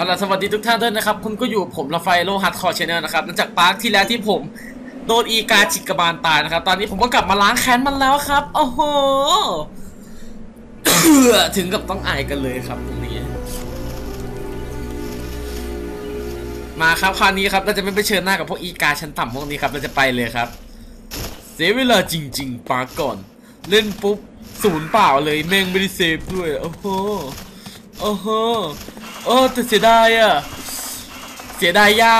เอาล่ะสวัสดีทุกท่านด้วยนะครับ คุณก็อยู่ผมลาไฟโลฮัตคอร์ชแนลนะครับหลังจากปาร์คที่แล้วที่ผมโดนอีกาจิกกระบาลตายนะครับ ตอนนี้ผมก็กลับมาล้างแค้นมันแล้วครับ โอ้โห ถึงกับต้องอายกันเลยครับตรงนี้ มาครับคราวนี้ครับเราจะไม่ไปเชิญหน้ากับพวกอีกาชั้นต่ำพวกนี้ครับ เราจะไปเลยครับ เสียเวลาจริง ๆปาร์คก่อน เล่นปุ๊บศูนย์เปล่าเลยแม่งไม่ได้เซฟด้วย โอ้โห โอ้โห โอ้แต่เสียดายอะ เสียดายย่า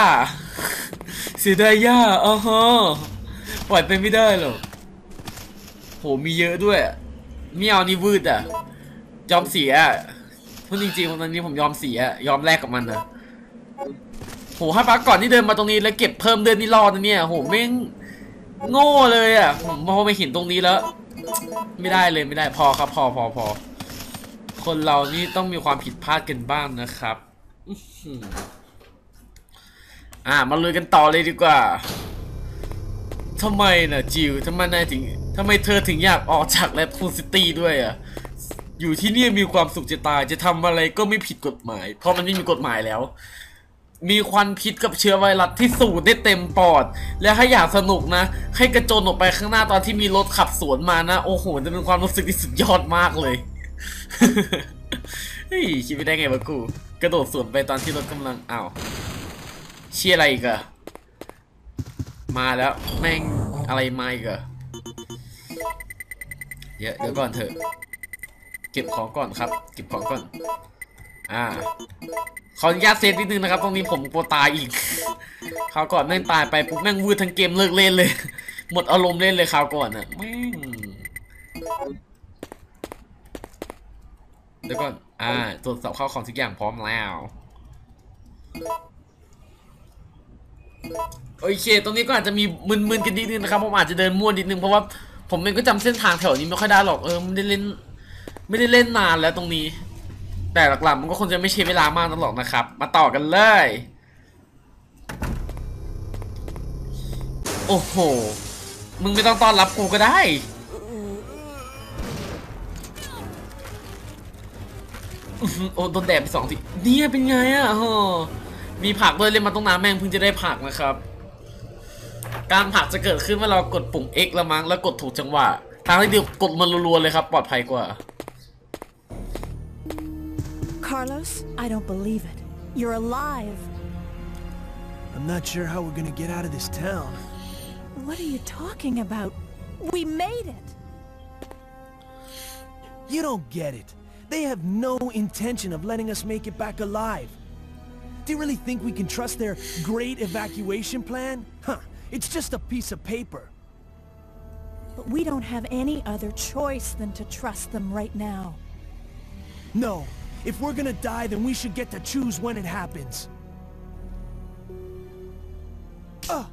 เสียดายย่าอ๋อฮะปล่อยไปไม่ได้หรอกโหมีเยอะด้วยไม่เอานี่วืดอะ ยอมเสียพูดจริงๆวันนี้ผมยอมเสีย ยอมแลกกับมันนะโหให้พักก่อนที่เดินมาตรงนี้แล้วเก็บเพิ่มเดินนี่รอดนะเนี่ยโหแม่งโง่เลยอะ ผมพอไปเห็นตรงนี้แล้ว ไม่ได้เลยไม่ได้พอครับพอพอพอ คนเรานี่ต้องมีความผิดพลาดกันบ้างนะครับอื้มอะมามาลุยกันต่อเลยดีกว่าทำไมนะจิวทำไมนายถึงทำไมเธอถึงอยากออกจากแลคูซิตี้ด้วยอะอยู่ที่นี่มีความสุขจะตายจะทำอะไรก็ไม่ผิดกฎหมาย เพราะมันไม่มีกฎหมายแล้ว มีควันพิษกับเชื้อไวรัสที่สูดได้เต็มปอด และถ้อยากสนุกนะ ให้กระโจนออกไปข้างหน้าตอนที่มีรถขับสวนมานะ โอ้โหจะเป็นความรู้สึกที่สุดยอดมากเลย เฮ้ยคิดไม่ได้ไงวะกู กระโดดสวนไปตอนที่รถกำลังอ้าวเชียอะไรอีกอะมาแล้วแม่งอะไรมาอีกอะเดี๋ยวเดี๋ยวก่อนเถอะ เก็บของก่อนครับ เก็บของก่อน อ่า ขออนุญาตเซฟนิดนึงนะครับ ตรงนี้ผมกลัวตายอีกคราวก่อนแม่งตายไปปุ๊บแม่งวืดทั้งเกมเลิกเล่นเลย หมดอารมณ์เล่นเลยคราวก่อนอะแม่ง เดี๋ยวก่อนอ่าตรวจสอบข้าวของทุกอย่างพร้อมแล้วโอเค ตรงนี้ก็อาจจะมีมึนๆกันนิดนึงนะครับผมอาจจะเดินมั่วนิดนึงเพราะว่าผมเองก็จำเส้นทางแถวนี้ไม่ค่อยได้หรอกเออไม่ได้เล่น ไม่ได้เล่นนานแล้วตรงนี้ แต่หลักๆมันก็คงจะไม่ใช้เวลามากนักหรอกนะครับ มาต่อกันเลย โอ้โห มึงไม่ต้องต้อนรับกูก็ได้ โอ้โดนแดดไปสองทีเนี่ยเป็นไงอะโหมีผักด้วยเล่นมาต้องน้ำแม่งเพิ่งจะได้ผักนะครับ การผักจะเกิดขึ้นเมื่อเรากดปุ่ม X แล้วมั้งแล้วกดถูกจังหวะ ทางที่เดียวกดมันรัวๆเลยครับ ปลอดภัยกว่า Carlos, I don't believe it. You're alive. I'm not sure how we're gonna get out of this town. What are you talking about? We made it. You don't get it. They have no intention of letting us make it back alive. Do you really think we can trust their great evacuation plan? Huh, it's just a piece of paper. But we don't have any other choice than to trust them right now. No, if we're gonna die, then we should get to choose when it happens. Ugh.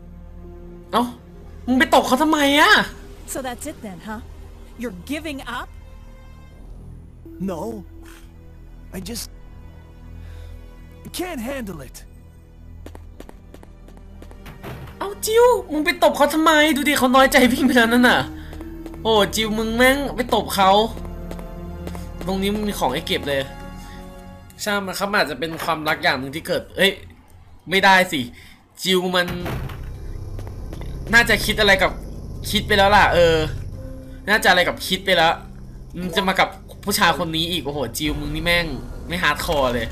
เอ้า มึงไปตกเขาทำไมอ่ะ So that's it then, huh? You're giving up? No. I just... I can't handle it. เอาจิวมึงไปตบเขาทำไม ดูดิเขาน้อยใจพี่ไปแล้วนั่นน่ะ โอ้จิวมึงแม่งไปตบเขา ตรงนี้มึงมีของให้เก็บเลยช่างมันครับอาจจะเป็นความรักอย่างหนึ่งที่เกิด เอ้ย ไม่ได้สิ จิวมัน น่าจะคิดอะไรกับคิดไปแล้วล่ะ เออ น่าจะอะไรกับคิดไปแล้วมึงจะมากับ ผู้ชายคนนี้อีก โอ้โห จิวมึงนี่แม่ง ไม่ฮาร์ดคอร์เลย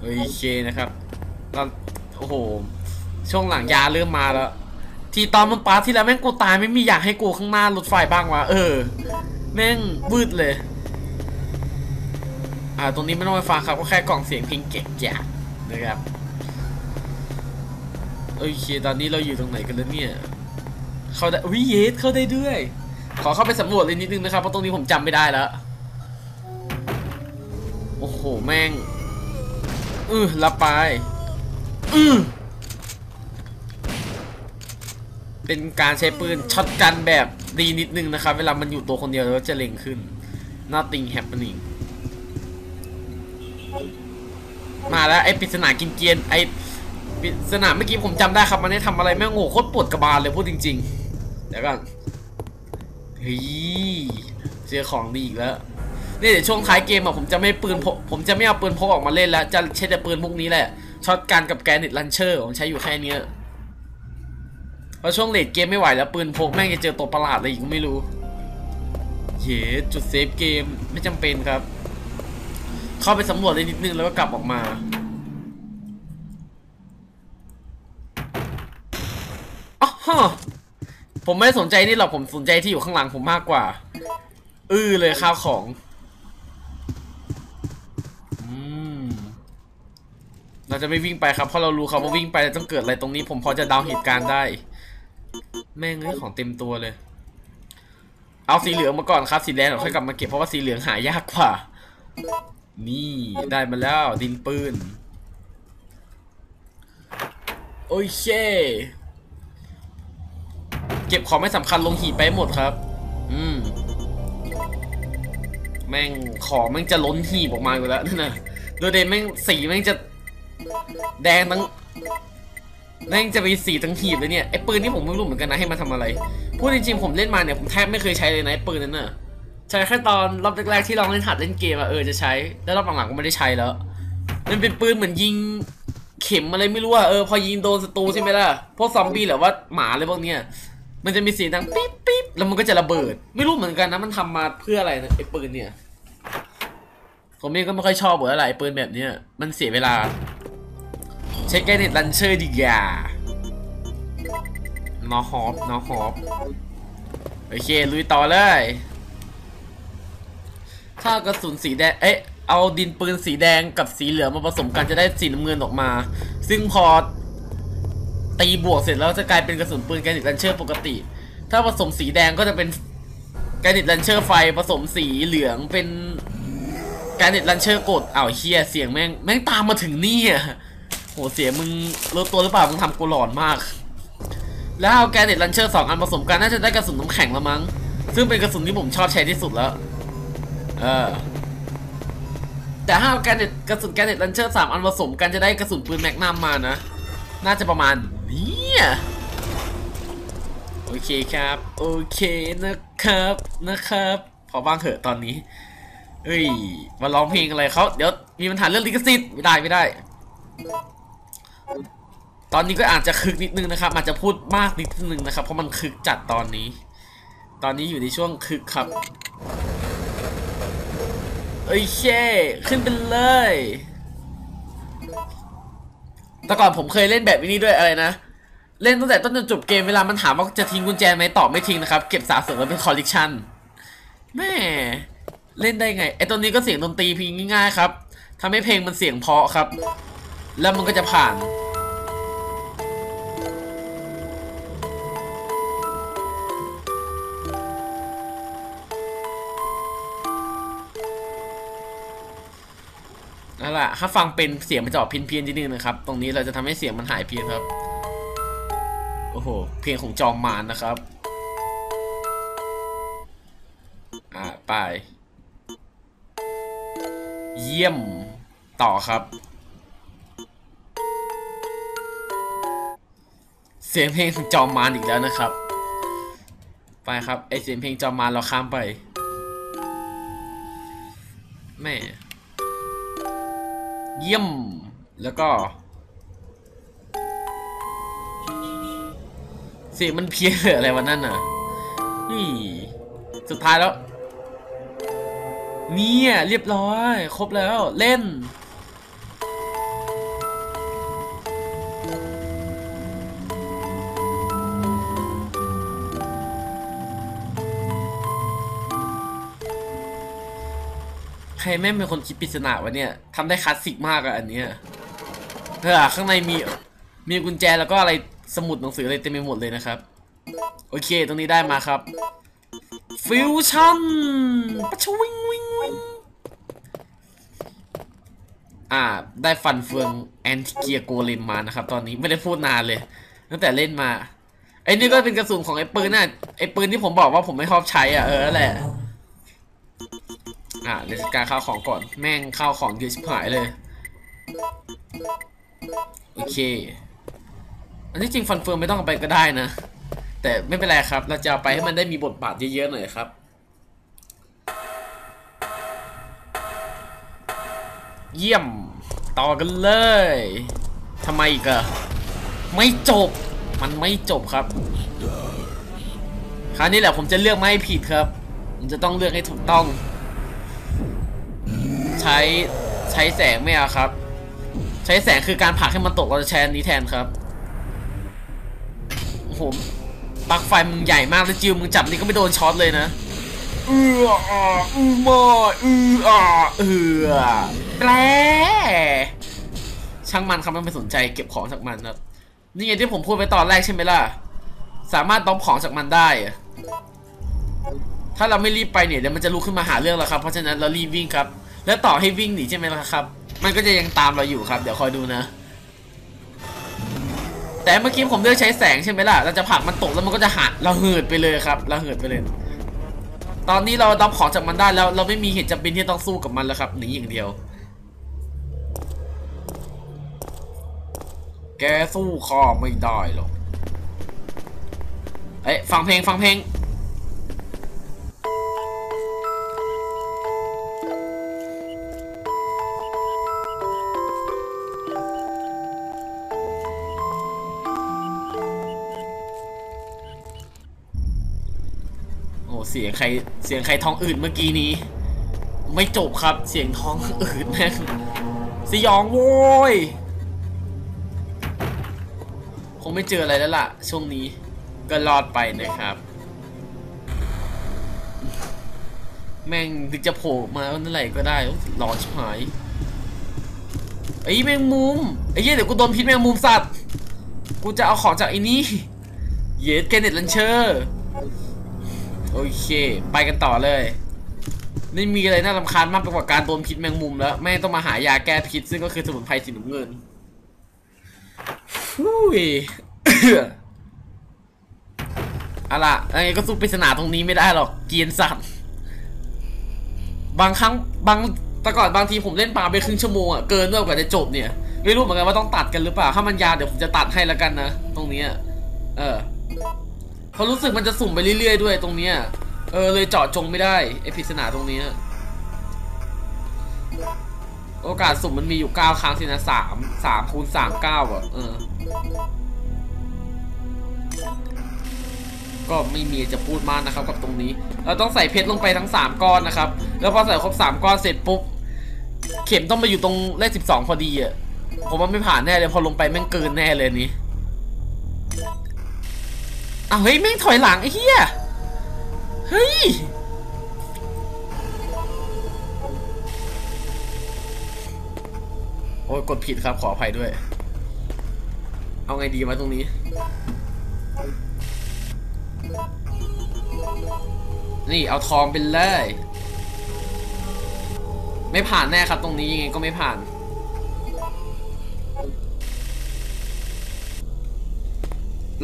โอเคนะครับตอนโอ้โห ช่วงหลังยาเริ่มมาแล้ว ทีตอนมันปาที่แล้วแม่งกูตายไม่มีอยากให้กูข้างหน้ารถไฟบ้างวะ เออ แม่งวืดเลย อ่า ตรงนี้ไม่ต้องไปฟังครับ ก็แค่กล่องเสียงเพลงเก็บแกะนะครับ โอเค ตอนนี้เราอยู่ตรงไหนกันแล้วเนี่ย เขาได้วิเยสเข้าได้ด้วยขอเข้าไปสำรวจเลยนิดนึงนะครับเพราะตรงนี้ผมจำไม่ได้แล้ว โหแม่งอือรับไปอือเป็นการใช้ปืนช็อตกันแบบดีนิดนึงนะครับ เวลามันอยู่ตัวคนเดียวแล้วจะเล็งขึ้น nothing happening มาแล้วไอ้ปริศนากินเกียนไอ้ปริศนาเมื่อกี้ผมจำได้ครับ มันได้ทำอะไรแม่งโง่โคตรปวดกระบาลเลยพูดจริง ๆ เดี๋ยวก่อนเฮ้ยเจอของดีอีกแล้ว นี่เดี๋ยวช่วงท้ายเกมอะผมจะไม่ปืนผมจะไม่เอาปืนพกออกมาเล่นแล้วจะใช้แต่ปืนพวกนี้แหละช็อตกันกับแกนเน็ตลันเชอร์ผมใช้อยู่แค่นี้เพราะช่วงเลดเกมไม่ไหวแล้วปืนพกแม่งจะเจอตัวประหลาดอะไรอีกไม่รู้เย้จุดเซฟเกมไม่จำเป็นครับ เข้าไปสำรวจได้นิดนึงแล้วก็กลับออกมาอ๋อฮะผมไม่สนใจนี่หรอกผมสนใจที่อยู่ข้างหลังผมมากกว่า อื้อเลยข้าวของ อืม เราจะไม่วิ่งไปครับเพราะเรารู้ครับว่าวิ่งไปต้องเกิดอะไรตรงนี้ ผมพอจะเดาเหตุการณ์ได้ แม่งเอ้ของเต็มตัวเลย เอาสีเหลืองมาก่อนครับสีแดงเดี๋ยวค่อยกลับมาเก็บเพราะว่าสีเหลืองหายากกว่า นี่ได้มาแล้วดินปืนโอเคเก็บของไม่สำคัญลงหีบไปให้หมดครับ อืมแม่งของแม่งจะล้นหีบออกมาอยู่แล้วนั่นนะโดยเดนแม่งสีแม่งจะ แดงทั้งแม่งจะไปสีทั้งหีบเลยเนี่ยไอ้ปืนนี่ผมไม่รู้เหมือนกันนะให้มาทำอะไร พูดจริงๆผมเล่นมาเนี่ยผมแทบไม่เคยใช้เลยนะไอ้ปืนนั้นน่ะใช้แค่ตอนรอบแรกๆที่ลองเล่นหัดเล่นเกมอะเออจะใช้ แล้วรอบหลังๆก็ไม่ได้ใช้แล้ว มันเป็นปืนเหมือนยิงเข็มอะไรไม่รู้อะเออพอยิงโดนศัตรูใช่ไหมล่ะพวกซอมบี้หรือว่าหมาอะไรพวกเนี้ยมันจะมีเสียงดังปิ๊บปิ๊บแล้วมันก็จะระเบิด ไม่รู้เหมือนกันนะมันทำมาเพื่ออะไรนะไอ้ปืนเนี่ย ผมเองก็ไม่ค่อยชอบเหมือนอะไรไอปืนแบบเนี้ยมันเสียเวลา ใช้แกนเน็ตลันเชอร์ดีกว่านอฮอปนอฮอปโอเค ลุยต่อเลย ถ้ากระสุนสีแดง เอ๊ะ เอาดินปืนสีแดงกับสีเหลืองมาผสมกันจะได้สีน้ำเงินออกมา ซึ่งพอตีบวกเสร็จแล้วจะกลายเป็นกระสุนปืนแกนิตลันเชอร์ปกติ ถ้าผสมสีแดงก็จะเป็นแกนิตลันเชอร์ไฟผสมสีเหลืองเป็นแกนิตลันเชอร์กดอ้าวเฮียเสียงแม่งแม่งตามมาถึงนี่อะ โหเสียมึงรู้ตัวหรือเปล่ามึงทำกูหลอนมาก แล้วเอาแกนิตลันเชอร์สองอันผสมกันน่าจะได้กระสุนน้ำแข็งละมั้ง ซึ่งเป็นกระสุนที่ผมชอบใช้ที่สุดแล้ว เออ แต่ถ้าเอาแกนเน็ตกระสุนแกนเน็ตลันเชอร์สามอันผสมกันจะได้กระสุนปืนแมกนัมมานะ น่าจะประมาณนี้โอเคครับ โอเคนะครับนะครับพอบ้างเถอะตอนนี้เอ้ยมาร้องเพลงอะไรเขาเดี๋ยวมีปัญหาเรื่องลิขสิทธิ์ไม่ได้ไม่ได้ ตอนนี้ก็อาจจะคึกนิดนึงนะครับ อาจจะพูดมากนิดนึงนะครับ เพราะมันคึกจัดตอนนี้ ตอนนี้อยู่ในช่วงคึกครับโอเคขึ้นไปเลย แต่ก่อนผมเคยเล่นแบบนี้ด้วยอะไรนะ เล่นตั้งแต่ต้นจนจบเกมเวลามันถามว่าจะทิ้งกุญแจไหมตอบไม่ทิ้งนะครับ เก็บสะสมไว้เป็นคอลเลกชันแม่เล่นได้ไงไอตัวนี้ก็เสียงดนตรีเพียงง่ายๆครับทำให้เพลงมันเสียงเพาะครับ แล้วมันก็จะผ่าน นั่นแหละถ้าฟังเป็นเสียงมันจะออกเพี้ยนๆนิดนึงนะครับ ตรงนี้เราจะทำให้เสียงมันหายเพี้ยนครับ โอ้โห เพลงของจอมมารนะครับ อ่า ไป เยี่ยมต่อครับ เสียงเพลงจอมมารอีกแล้วนะครับ ไปครับไอเสียงเพลงจอมมารเราข้ามไปแม่เยี่ยมแล้วก็ เสียงมันเพี้ยนหรืออะไรวันนั่นน่ะนี่สุดท้ายแล้ว เนี่ยเรียบร้อย ครบแล้วเล่น ใครแม่งเป็นคนคิดปริศนาวะเนี่ยทำได้คลาสสิกมากอะอันเนี้ยเออข้างในมีมีกุญแจแล้วก็อะไรสมุดหนังสืออะไรเต็มไปหมดเลยนะครับ โอเค ตรงนี้ได้มาครับฟิวชั่นปะชวิงวิงวิงอ่า ได้ฟันเฟืองแอนติเกียโกเลมมานะครับ ตอนนี้ไม่ได้พูดนานเลย ตั้งแต่เล่นมาไอ้นี่ก็เป็นกระสุนของไอ้ปืนน่ะไอ้ปืนที่ผมบอกว่าผมไม่ชอบใช้อะเออแหละ อะเดี๋ยวจัดการข้าวของก่อน แม่งข้าวของเยอะชิบหายเลย โอเค อันที่จริงฟันเฟืองไม่ต้องไปก็ได้นะ แต่ไม่เป็นไรครับ เราจะเอาไปให้มันได้มีบทบาทเยอะๆหน่อยครับ เยี่ยม ต่อกันเลยทำไมอีกอะไม่จบ มันไม่จบครับ คราวนี้แหละผมจะเลือกไม่ผิดครับ ผมจะต้องเลือกให้ถูกต้อง ใช้ใช้แสงไม่เอาครับ ใช้แสงคือการผลักให้มันตกเราจะใช้อันนี้แทนครับโอ้โหปลั๊กไฟมึงใหญ่มากแล้วจิวมึงจับนี่ก็ไม่โดนช็อตเลยนะเอืออ่าอือมาอืออ่าเอือแปลช่างมันครับไม่ไปสนใจเก็บของจากมันครับนี่ไงที่ผมพูดไปตอนแรกใช่ไหมล่ะ สามารถดรอปของจากมันได้ ถ้าเราไม่รีบไปเนี่ยเดี๋ยวมันจะลุกขึ้นมาหาเรื่องเราครับ เพราะฉะนั้นเรารีบวิ่งครับ แล้วต่อให้วิ่งหนีใช่ไหมล่ะครับ มันก็จะยังตามเราอยู่ครับ เดี๋ยวคอยดูนะ แต่เมื่อกี้ผมเลือกใช้แสงใช่ไหมล่ะ เราจะผลักมันตกแล้วมันก็จะหันเราเหินไปเลยครับ เราเหินไปเลย ตอนนี้เราดรอปของจากมันได้แล้ว เราไม่มีเหตุจำเป็นที่ต้องสู้กับมันแล้วครับหนีอย่างเดียว แกสู้ข้าไม่ได้หรอก เอ้ยฟังเพลงฟังเพลง อ้เสียงใครเสียงใครท้องอืดเมื่อกี้นี้ ไม่จบครับเสียงท้องอืดแม่งสยองโว้ยคงไม่เจออะไรแล้วล่ะ ช่วงนี้ก็รอดไปนะครับ แม่งถึงจะโผล่มาเมื่อไหร่ก็ได้รอชิบหายไอ้แมงมุมไอ้เหี้ยเดี๋ยวกูโดนพิษแมงมุมสัตว์กูจะเอาของจากไอ้นี่เยสแกเน็ตลันเชอร์ โอเค ไปกันต่อเลยไม่มีอะไรน่ารำคาญมากไปกว่าการโดนพิษแมงมุมแล้วแม่ต้องมาหายาแก้พิษซึ่งก็คือสมุนไพรสีน้ำเงินฟู้ยอาล่ะไอ้ก็สู้ปริศนาตรงนี้ไม่ได้หรอกเกียนสัตว์บางครั้งบางแต่ก่อนบางทีผมเล่นปลาไปครึ่งชั่วโมงอะเกินด้วยกว่าจะจบเนี่ย ไม่รู้เหมือนกันว่าต้องตัดกันหรือเปล่า ถ้ามันยาวเดี๋ยวผมจะตัดให้แล้วกันนะ ตรงนี้เออ เพราะรู้สึกมันจะสุ่มไปเรื่อยๆด้วยตรงเนี้ย เออเลยเจาะจงไม่ได้ไอปริศนาตรงนี้ โอกาสสุ่มมันมีอยู่เก้าครั้งสินะสามสามคูณสามเก้าอะเออ ก็ไม่มีจะพูดมากนะครับกับตรงนี้ เราต้องใส่เพชรลงไปทั้ง 3 ก้อนนะครับ แล้วพอใส่ครบ 3 ก้อนเสร็จปุ๊บ เข็มต้องมาอยู่ตรงเลข 12 พอดีอะผมว่าไม่ผ่านแน่เลยพอลงไปแม่งเกินแน่เลยนี้ อ้าวเฮ้ยแม่งถอยหลังไอ้เหี้ย เฮ้ย โอ้ยกดผิดครับขออภัยด้วย เอาไงดีมาตรงนี้ นี่เอาทองไปเลย ไม่ผ่านแน่ครับตรงนี้ยังไงก็ไม่ผ่าน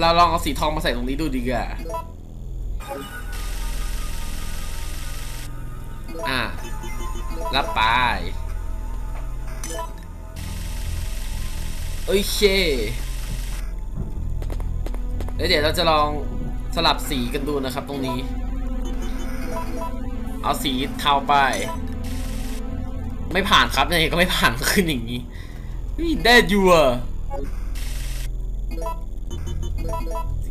เราลองเอาสีทองมาใส่ตรงนี้ดูดีกว่า อะ รับไป โอเคแล้วเดี๋ยวเราจะลองสลับสีกันดูนะครับตรงนี้ เอาสีเทาไป ไม่ผ่านครับยังไงก็ไม่ผ่านขึ้นอย่างนี้ได้อยู่อะ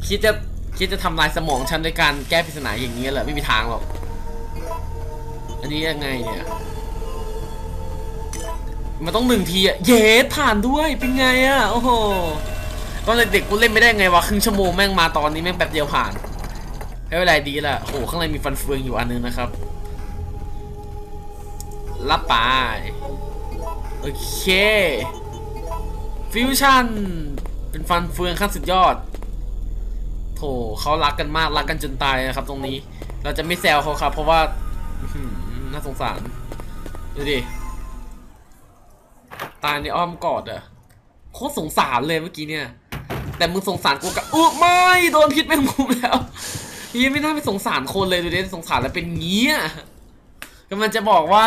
คิดจะคิดจะทำลายสมองฉันด้วยการแก้ปริศนาอย่างนี้เหรอไม่มีทางหรอก อันนี้ยังไงเนี่ย มันต้องหนึ่งทีอะเย้ผ่านด้วยเป็นไงอะโอ้โหตอนเด็กๆกูเล่นไม่ได้ไงวะครึ่งชั่วโมงแม่งมาตอนนี้แม่งแป๊บเดียวผ่านไม่เป็นไรดีละโอ้โหข้างในมีฟันเฟืองอยู่อันนึงนะครับรับไปโอเคฟิวชั่นเป็นฟันเฟืองขั้นสุดยอด โถเขารักกันมากรักกันจนตายนะครับ ตรงนี้ เราจะไม่แซวเขาครับ เพราะว่าน่าสงสารดูดิตายในอ้อมกอดอะโคตรสงสารเลยเมื่อกี้เนี่ย แต่มึงสงสารกูกับอุ๊ยไม่โดนพิษแมงมุมแล้วยี่ไม่น่าไปสงสารคนเลยดูดิสงสารแล้วเป็นงี้อะก็มันจะบอกว่า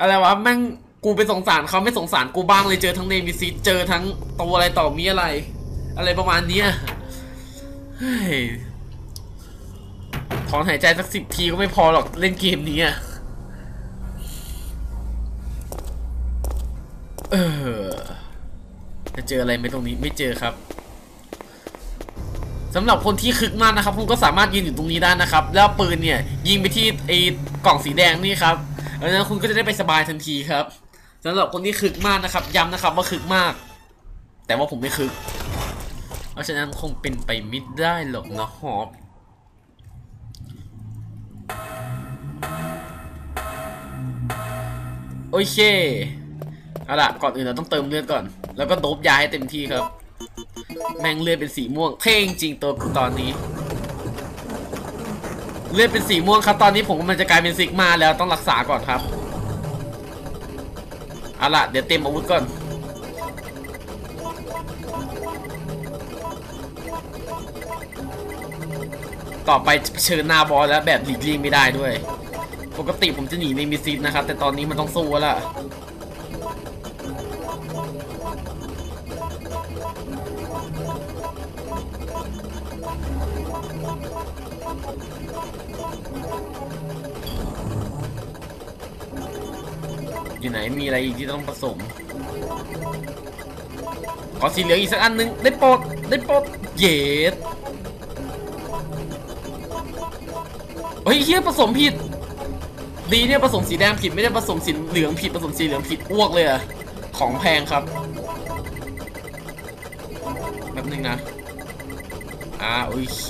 อะไรวะแม่งกูไปสงสารเขาไม่สงสารกูบ้างเลยเจอทั้งเนมิซิสเจอทั้งตัวอะไรต่อมีอะไร อะไรประมาณเนี้ย ถอนหายใจสักสิบทีก็ไม่พอหรอกเล่นเกมนี้อะเออจะเจออะไรไหมตรงนี้ไม่เจอครับสำหรับคนที่คึกมากนะครับคุณก็สามารถยืนอยู่ตรงนี้ได้นะครับ แล้วปืนเนี่ยยิงไปที่ไอ้กล่องสีแดงนี่ครับแล้วนั้นคุณก็จะได้ไปสบายทันทีครับสำหรับคนที่คึกมากนะครับย้ำนะครับว่าคึกมาก แต่ว่าผมไม่คึก เพราะฉะนั้นคงเป็นไปไม่ได้หรอกนะฮอบโอเคเอาล่ะก่อนอื่นเราต้องเติมเลือดก่อน แล้วก็โดบยาให้เต็มที่ครับ แม่งเลือดเป็นสีม่วง เท่จริงๆตัวกูตอนนี้ เลือดเป็นสีม่วงครับ ตอนนี้ผมกำลังจะกลายเป็นซิกมาแล้วต้องรักษาก่อนครับเอาล่ะเดี๋ยวเต็มอาวุธก่อน ต่อไปเชิญหนาบอลแล้วแบบหลีกเลี่ยงไม่ได้ด้วย ปกติผมจะหนีในมิซิสนะครับ แต่ตอนนี้มันต้องสู้แล้วอยู่ไหนมีอะไรอีกที่ต้องผสม ขอสีเหลืองอีกสักอันหนึง ได้โปรดได้โปรดเย็ด เฮ้ยเฮียผสมผิด ดีเนี่ยผสมสีแดงผิดไม่ได้ผสมสีเหลืองผิดผสมสีเหลืองผิดอ้วกเลยอะของแพงครับแป๊บนึงนะอ่าโอเค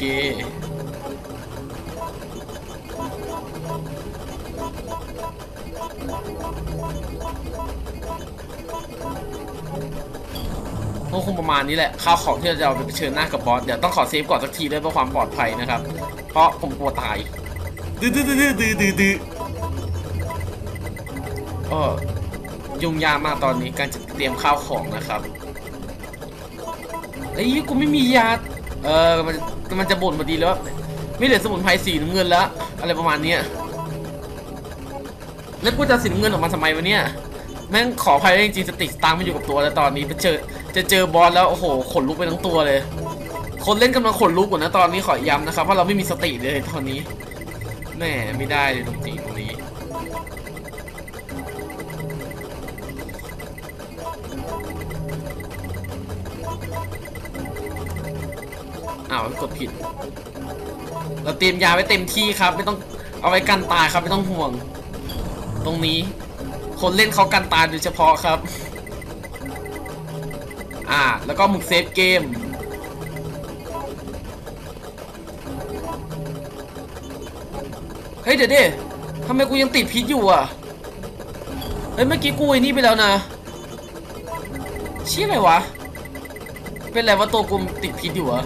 ก็คงประมาณนี้แหละข้าวของที่เราจะเอาไปเชิญหน้ากับบอสเดี๋ยวต้องขอเซฟก่อนสักทีด้วยเพื่อความปลอดภัยนะครับ เพราะผมกลัวตาย ดื้อดื้อดื้อดื้อดื้อดื้อก็ยุ่งยากมากตอนนี้การจะเตรียมข้าวของนะครับไอ้ยกูไม่มียา เออมันมันจะบ่นพอดีแล้ว ไม่เหลือสมุนไพรสีน้ำเงินแล้ว อะไรประมาณเนี้ยแล้วกูจะสีน้ำเงินออกมาทำไมวะเนี่ย แม่งขออภัยจริงๆสติสตางค์ไม่อยู่กับตัวแล้วตอนนี้ไปเจอจะเจอบอสแล้วโอ้โหขนลุกไปทั้งตัวเลย คนเล่นกำลังขนลุกกว่านะตอนนี้ขอย้ำนะครับเพราะเราไม่มีสติเลยตอนนี้ แหม่ไม่ได้เลยตรงนี้ตรงนี้อ้าวกดผิด เราเตรียมยาไว้เต็มที่ครับ ไม่ต้องเอาไว้กันตายครับไม่ต้องห่วง ตรงนี้ คนเล่นเขากันตายโดยเฉพาะครับ อ่า แล้วก็หมึกเซฟเกม เฮ้ยเดี๋ยวดิทำไมกูยังติดพิษอยู่อะ เฮ้ยเมื่อกี้กูไอ้นี่ไปแล้วนะเชี่ยอะไรวะ เป็นไรว่าตัวกูติดพิษอยู่อะ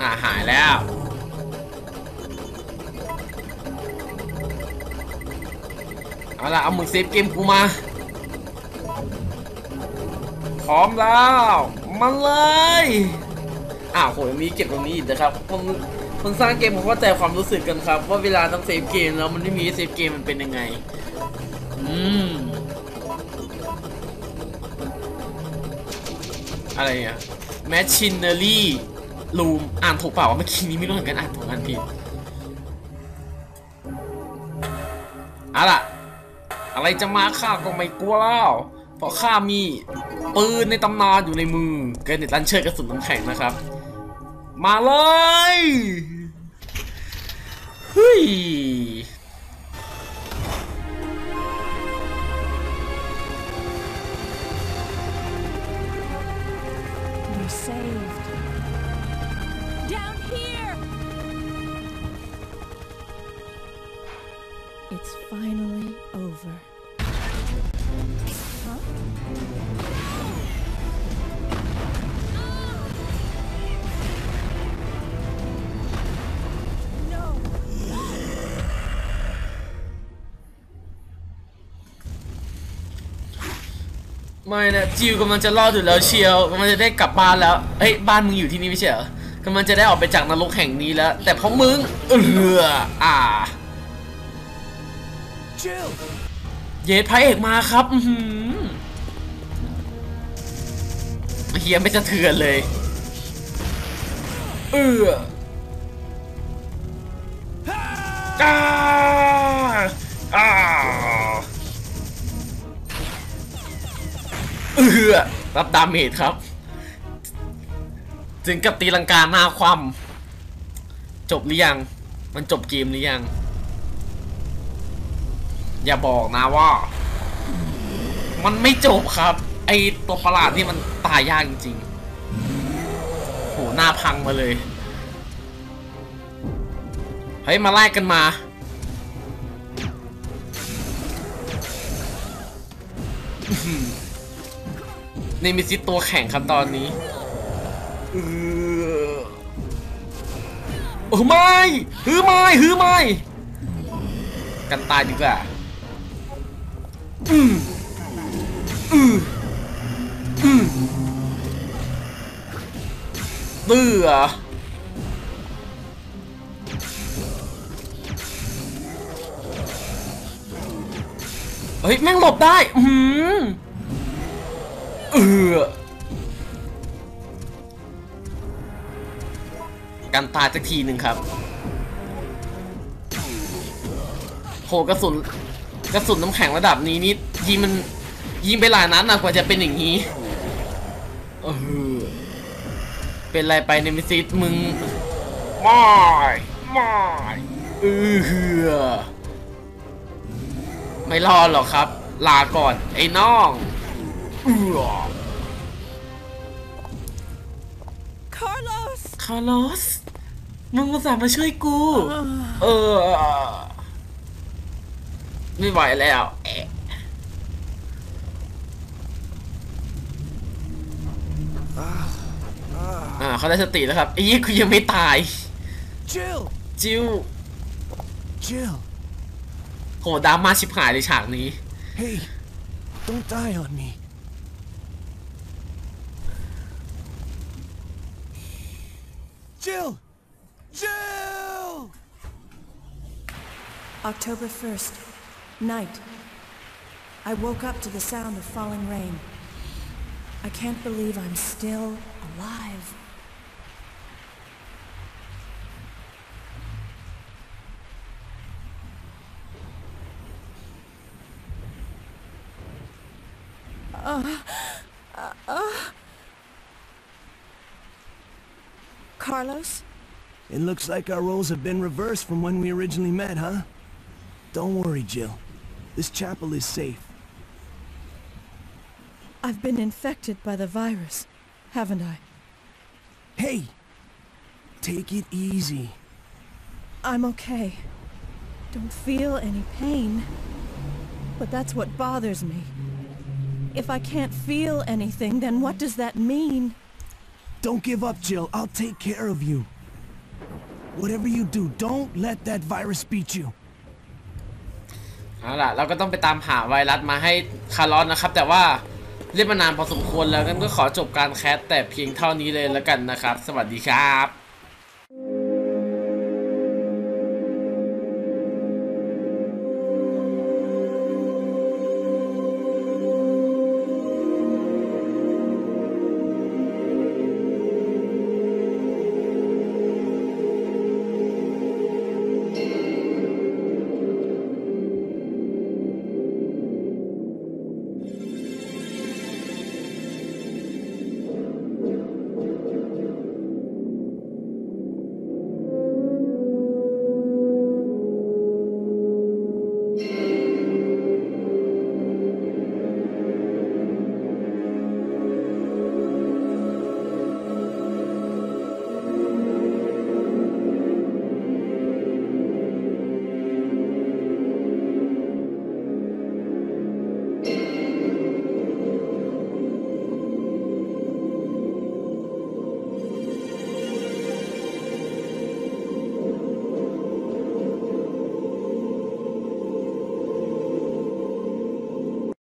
อ่าหายแล้วเอาล่ะเอาหมึกเซฟเกมกูมา พร้อมแล้ว มาเลย อ้าวโหมีเก็บตรงนี้อีกนะครับคนคนสร้างเกมผมเข้าใจความรู้สึกกันครับ ว่าเวลาต้องเซฟเกมแล้วมันไม่มีเซฟเกมมันเป็นยังไง อืม อะไรอะ machinery room อ่านถูกเปล่าวะเมื่อกี้นี้ไม่รู้เหมือนกันอ่านถูกอ่านผิดเอาล่ะ อะไรจะมาข้าก็ไม่กลัวแล้วเพราะข้ามีปืนในตำนานอยู่ในมือ เกรเนตลันเชอร์กระสุนน้ำแข็งนะครับ มาเลยเฮ้ย ไม่นะจิวกำลังจะรอดอยู่แล้วเชียวกำลังจะได้กลับบ้านแล้วเฮ้ยบ้านมึงอยู่ที่นี่ไม่ใช่เหรอกำลังจะได้ออกไปจากนรกแห่งนี้แล้ว แต่เพราะมึงเอออ่าเยสพระเอกมาครับอืเฮียไม่จะเถื่อนเลยเอออ้าอ้า เออรับดาเมจครับ ถึงกับตีลังกาหน้าคว่ำจบหรือยัง มันจบเกมหรือยัง อย่าบอกนะว่า มันไม่จบครับ ไอตัวประหลาดนี่มันตายยากจริงๆโหหน้าพังมาเลย เฮ้ย มาไล่กันมา ในมิซิตตัวแข่งครับตอนนี้เออโอ้ไม่ฮือไม่ฮือไม่กันตายดีกว่าอืมอืมอืมเบื่อเฮ้ย แม่งหลบได้ อืม เออการตายสักทีหนึ่งครับโหกระสุนกระสุนน้ำแข็งระดับนี้นี่ยิงมันยิงไปหลายนัดนะกว่าจะเป็นอย่างนี้เออเป็นไรไปเนมิซิสมึงไม่ไม่เออไม่รอดหรอกครับ ลาก่อนไอ้น้อง เอือ Carlos! คาร์ลอส มึงมาสามาช่วยกู เออ ไม่ไหวแล้วแอะอ่าเขาได้สติแล้วครับไอ้ยี่กูยังไม่ตาย Jill! จิ้ว Jill! โหดราม่าชิบหายเลยฉากนี้ Hey, don't die on me. Jill! Jill! October 1st, night. I woke up to the sound of falling rain. I can't believe I'm still alive. Carlos? It looks like our roles have been reversed from when we originally met, huh? Don't worry, Jill. This chapel is safe. I've been infected by the virus, haven't I? Hey! Take it easy. I'm okay. Don't feel any pain. But that's what bothers me. If I can't feel anything, then what does that mean? Don't give up, Jill. I'll take care of you. Whatever you do, don't let that virus beat you. เอาล่ะเราก็ต้องไปตามหาไวรัสมาให้คาร์ลอนนะครับ แต่ว่าเรียกมานานพอสมควรแล้วงั้นก็ขอจบการแคสแต่เพียงเท่านี้เลยแล้วกันนะครับ สวัสดีครับ